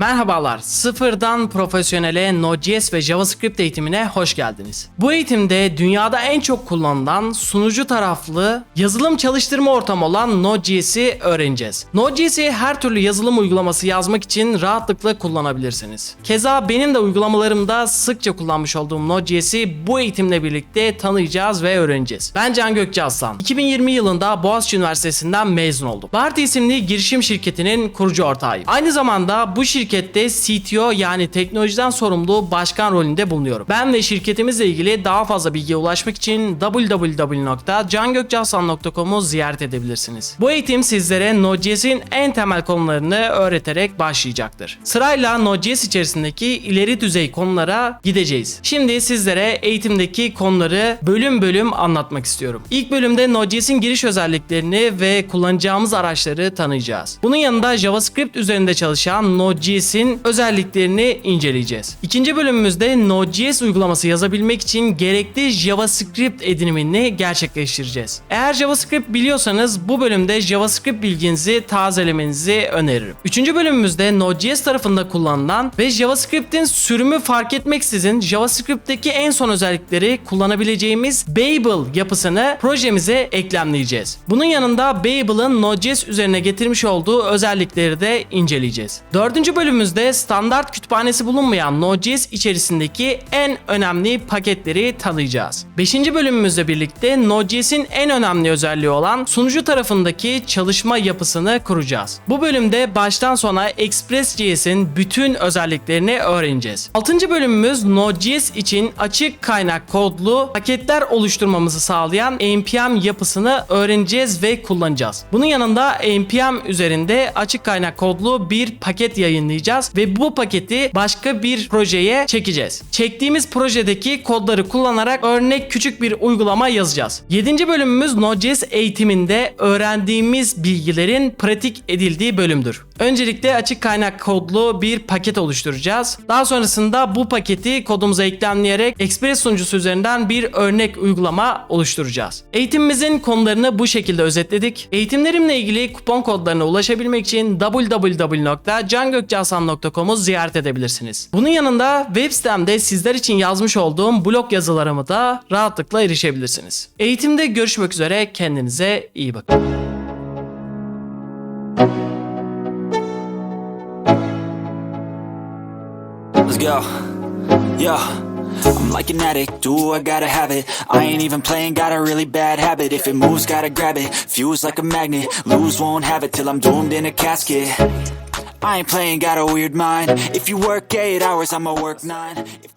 Merhabalar, sıfırdan profesyonele Node.js ve JavaScript eğitimine hoş geldiniz. Bu eğitimde dünyada en çok kullanılan sunucu taraflı yazılım çalıştırma ortamı olan Node.js'i öğreneceğiz. Node.js'i her türlü yazılım uygulaması yazmak için rahatlıkla kullanabilirsiniz. Keza benim de uygulamalarımda sıkça kullanmış olduğum Node.js'i bu eğitimle birlikte tanıyacağız ve öğreneceğiz. Ben Can Gökçe Aslan. 2020 yılında Boğaziçi Üniversitesi'nden mezun oldum. Barty isimli girişim şirketinin kurucu ortağıyım. Aynı zamanda bu şirkette CTO yani teknolojiden sorumlu başkan rolünde bulunuyorum. Ben ve şirketimizle ilgili daha fazla bilgiye ulaşmak için www.cangökçeaslan.com'u ziyaret edebilirsiniz. Bu eğitim sizlere Node.js'in en temel konularını öğreterek başlayacaktır. Sırayla Node.js içerisindeki ileri düzey konulara gideceğiz. Şimdi sizlere eğitimdeki konuları bölüm bölüm anlatmak istiyorum. İlk bölümde Node.js'in giriş özelliklerini ve kullanacağımız araçları tanıyacağız. Bunun yanında JavaScript üzerinde çalışan Node.js'in özelliklerini inceleyeceğiz. İkinci bölümümüzde Node.js uygulaması yazabilmek için gerekli JavaScript edinimini gerçekleştireceğiz. Eğer JavaScript biliyorsanız bu bölümde JavaScript bilginizi tazelemenizi öneririm. Üçüncü bölümümüzde Node.js tarafında kullanılan ve JavaScript'in sürümü fark etmeksizin JavaScript'teki en son özellikleri kullanabileceğimiz Babel yapısını projemize eklemleyeceğiz. Bunun yanında Babel'ın Node.js üzerine getirmiş olduğu özellikleri de inceleyeceğiz. Dördüncü bölümümüzde standart kütüphanesi bulunmayan Node.js içerisindeki en önemli paketleri tanıyacağız. Beşinci bölümümüzle birlikte Node.js'in en önemli özelliği olan sunucu tarafındaki çalışma yapısını kuracağız. Bu bölümde baştan sona Express.js'in bütün özelliklerini öğreneceğiz. Altıncı bölümümüz Node.js için açık kaynak kodlu paketler oluşturmamızı sağlayan npm yapısını öğreneceğiz ve kullanacağız. Bunun yanında npm üzerinde açık kaynak kodlu bir paket yayınlayacağız ve bu paketi başka bir projeye çekeceğiz. Çektiğimiz projedeki kodları kullanarak örnek küçük bir uygulama yazacağız. 7. bölümümüz Node.js eğitiminde öğrendiğimiz bilgilerin pratik edildiği bölümdür. Öncelikle açık kaynak kodlu bir paket oluşturacağız. Daha sonrasında bu paketi kodumuza eklemleyerek Express sunucusu üzerinden bir örnek uygulama oluşturacağız. Eğitimimizin konularını bu şekilde özetledik. Eğitimlerimle ilgili kupon kodlarına ulaşabilmek için www.cangökçeaslan.com'u ziyaret edebilirsiniz. Bunun yanında web sitemde sizler için yazmış olduğum blog yazılarımı da rahatlıkla erişebilirsiniz. Eğitimde görüşmek üzere kendinize iyi bakın. Go. Yo. I'm like an addict, do I gotta have it I ain't even playing, got a really bad habit If it moves, gotta grab it, fuse like a magnet Lose, won't have it till I'm doomed in a casket I ain't playing, got a weird mind. If you work eight hours, I'ma work nine. If